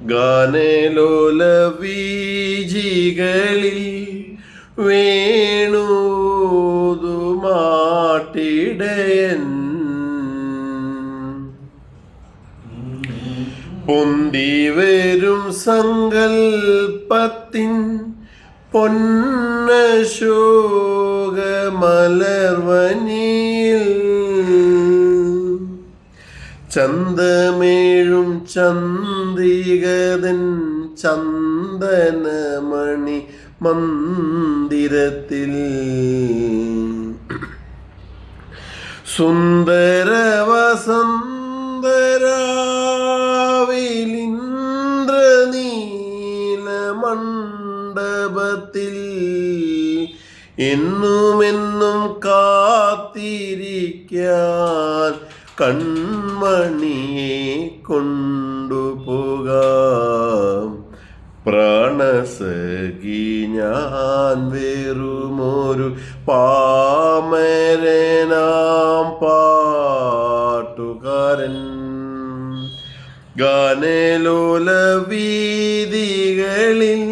ഗാനലോല വീജികളിൽ വേണൂതുമാട്ടിടയൻ പൊന്തി വരും സങ്കൽപ്പത്തിൻ പൊന്നശോകമലർവനിയിൽ ചന്തമേഴും ചന്ദികതൻ ചന്ദനമണി മന്ദിരത്തിൽ. സുന്ദര വസന്തരാവിലിന്ദ്രനീല മണ്ഡപത്തിൽ എന്നുമെന്നും കാത്തിരിക്കാൻ കൺമണിയെ കൊണ്ടുപോകാം. പ്രാണസഖി ഞാൻ വെറുമൊരു പാമരനാം പാട്ടുകാരൻ. ഗാനലോല വീതികളിൽ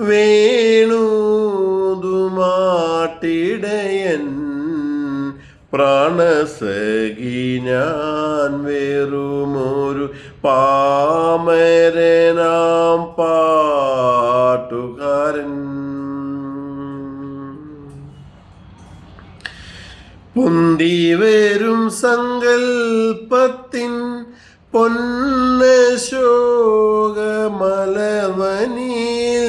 വേണൂതുമാട്ടിടയൻ പ്രാണസഖി ഞാൻ വെറുമൊരു പാമരനാം പാട്ടുകാരൻ. പൊന്തി വരും സങ്കൽപ്പത്തിൻ പൊന്നശോകമലവനിൽ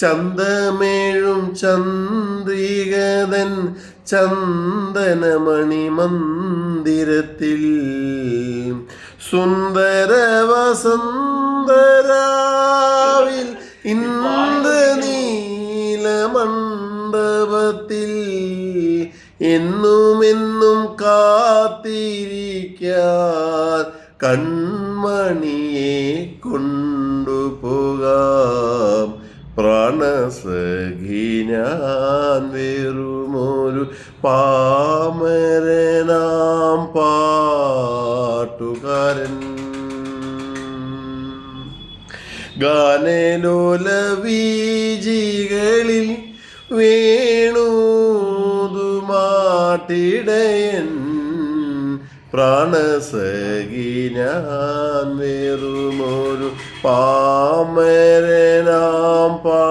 ചന്തമേഴും ചന്ദ്രികതൻ ചന്ദനമണി മന്ദിരത്തിൽ സുന്ദര വസന്തരാവിൽ ഇന്ദ്രനീലമണ്ഡപത്തിൽ എന്നുമെന്നും കാത്തിരിക്കാൻ കൺമണിയെ കൊണ്ടുപോകാം. പ്രാണസഖി ഞാൻ വെറുമൊരു പാമരനാം പാട്ടുകാരൻ. ഗാനലോല വീജികളിൽ വേണൂതുമാട്ടിടയൻ. പ്രാണസഖി ഞാൻ പാമരനാം പാട്ടുകാരൻ